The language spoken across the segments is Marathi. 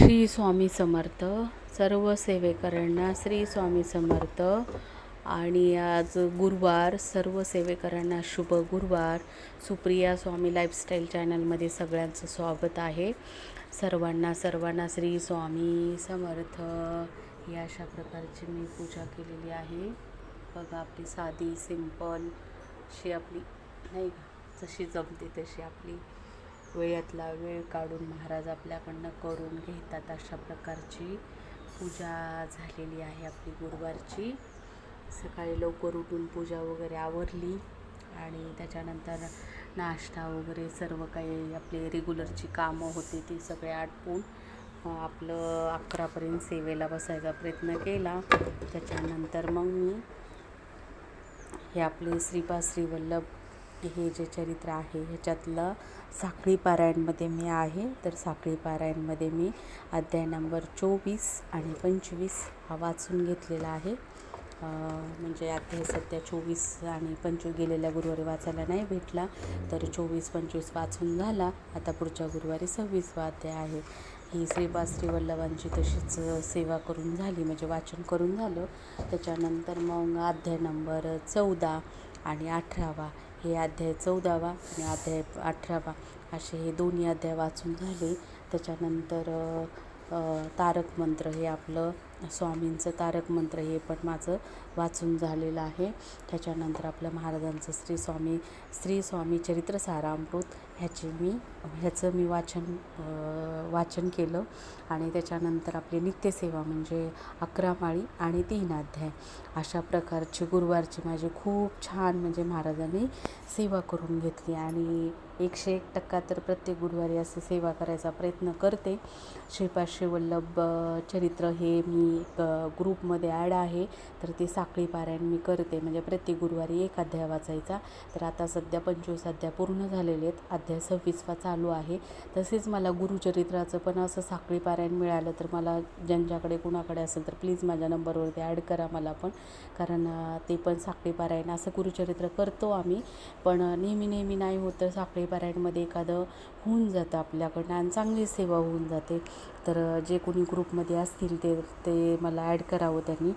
श्री स्वामी समर्थ सर्व सेवेकरांना श्री स्वामी समर्थ. आणि आज गुरुवार सर्व सेवेकरांना शुभ गुरुवार. सुप्रिया स्वामी लाईफस्टाईल चॅनलमध्ये सगळ्यांचं स्वागत आहे. सर्वांना सर्वांना श्री स्वामी समर्थ. या अशा प्रकारची मी पूजा केलेली आहे. बघा आपली साधी सिंपल अशी आपली नाही का? जशी जमते तशी आपली. वेळातला वेळ काढून महाराज आपल्याकडनं करून घेतात अशा प्रकारची पूजा झालेली आहे आपली गुरुवारची. सकाळी लवकर उठून पूजा वगैरे आवरली आणि त्याच्यानंतर नाश्ता वगैरे सर्व काही आपले रेग्युलरची कामं होती ती सगळे आटपून आपलं अकरापर्यंत सेवेला बसायचा प्रयत्न केला. त्याच्यानंतर मग मी हे आपले श्रीपा श्रीवल्लभ हे जे चरित्र आहे ह्याच्यातलं साखळी पारायणमध्ये मी आहे. तर साखळी पारायणमध्ये मी अध्याय नंबर चोवीस आणि पंचवीस हा वाचून घेतलेला आहे. म्हणजे अध्याय सध्या चोवीस आणि पंचवीस गेलेल्या गुरुवारी वाचायला नाही भेटला तर चोवीस पंचवीस वाचून झाला. आता पुढच्या गुरुवारी सव्वीसवा अध्याय आहे. ही श्रीबा श्रीवल्लभांची तशीच सेवा करून झाली म्हणजे वाचन करून झालं. त्याच्यानंतर मग अध्याय नंबर चौदा आणि अठरावा हे अध्याय चौदावा आणि अध्याय अठरावा असे हे दोन्ही अध्याय वाचून झाले. त्याच्यानंतर तारक मंत्र हे आपलं स्वामींचं तारक मंत्र हे पण माझं वाचून झालेलं आहे. त्याच्यानंतर आपलं महाराजांचं श्री स्वामी श्री स्वामी चरित्र सारामृत ह्याचे मी ह्याचं मी वाचन वाचन केलं. आणि त्याच्यानंतर आपली नित्यसेवा म्हणजे अकरा माळी आणि तीन अध्याय. अशा प्रकारची गुरुवारची माझी खूप छान म्हणजे महाराजांनी सेवा करून घेतली आणि एकशे एक टक्का तर प्रत्येक गुरुवारी असं सेवा करायचा प्रयत्न करते. श्रीपाद वल्लभ चरित्र हे मी एक ग्रुपमध्ये ॲड आहे. तर ते साखळी पारायण मी करते. म्हणजे प्रत्येक गुरुवारी एक अध्याय वाचायचा. तर आता सध्या पंचवीस अध्याय पूर्ण झालेले आहेत. अध्याय सव्वीसवा चालू आहे. तसेच मला गुरुचरित्राचं पण असं साखळी पारायण मिळालं तर मला ज्यांच्याकडे कुणाकडे असेल तर प्लीज माझ्या नंबरवरती ॲड करा मला पण. कारण ते पण साखळी पारायण असं गुरुचरित्र करतो आम्ही. पण नेहमी नेहमी नाही होत तर साखळी पारायणमध्ये एखादं होऊन जातं आपल्याकडनं आणि चांगली सेवा होऊन जाते. तर जे कोणी ग्रुपमध्ये असतील ते ते मला ॲड करावं त्यांनी.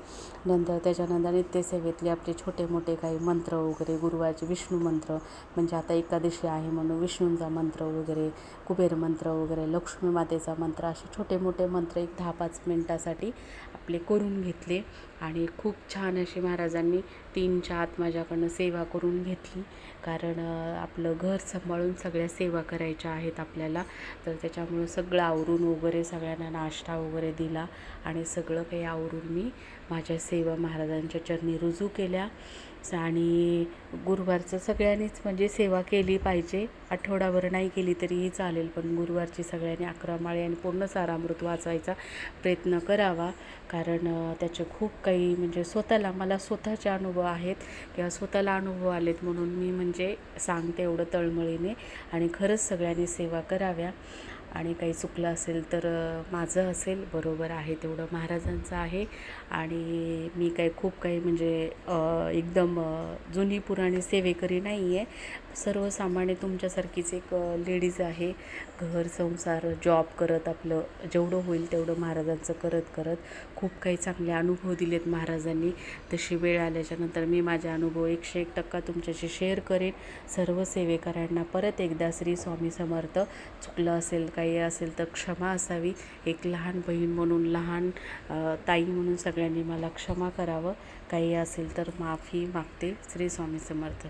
नंतर त्याच्यानंतर नित्यसेवेतले आपले छोटे मोठे काही मंत्र वगैरे गुरुवारचे विष्णू मंत्र म्हणजे आता एकादशी आहे म्हणून विष्णूंचा मंत्र वगैरे कुबेर मंत्र वगैरे लक्ष्मी मातेचा मंत्र असे छोटे मोठे मंत्र एक दहा पाच मिनटासाठी आपले करून घेतले. आणि खूप छान अशी महाराजांनी तीनच्या आत माझ्याकडनं सेवा करून घेतली. कारण आपलं घर सांभाळून सगळ्या सेवा करायच्या आहेत आपल्याला. तर त्याच्यामुळं सगळं आवरून वगैरे सगळ्यांना नाश्ता वगैरे दिला आणि सगळं काही आवरून मी माझ्या सेवा महाराजांच्या चरणी रुजू केल्या. आणि गुरुवारचं सगळ्यांनीच म्हणजे सेवा केली पाहिजे. आठवडाभर नाही केली तरीही चालेल पण गुरुवारची सगळ्यांनी अकरा माळे आणि पूर्ण सारामृत वाचायचा प्रयत्न करावा. कारण त्याचे खूप काही म्हणजे स्वतःला मला स्वतःचे अनुभव आहेत किंवा स्वतःला अनुभव आलेत म्हणून मी म्हणजे सांगते एवढं तळमळीने आणि खरंच सगळ्यांनी सेवा कराव्या. आणि काही चुकलं असेल तर माझं असेल बरोबर आहे तेवढं महाराजांचं आहे. आणि मी काही खूप काही म्हणजे एकदम जुनी पुराणी सेवेकरी नाही आहे सर्वसामान्य तुमच्यासारखीच एक लेडीज आहे. घर संसार जॉब करत आपलं जेवढं होईल तेवढं महाराजांचं करत करत खूप काही चांगले अनुभव दिलेत महाराजांनी. तशी वेळ आल्याच्यानंतर मी माझे अनुभव एकशे एक टक्का तुमच्याशी शेअर करेन. सर्व सेवेकरांना परत एकदा श्री स्वामी समर्थ. चुकलं असेल काही असेल तर क्षमा असावी. एक लहान बहीण म्हणून लहान ताई म्हणून सगळ्यांनी मला क्षमा करावं. काही असेल तर माफी मागते श्री स्वामी समर्थ.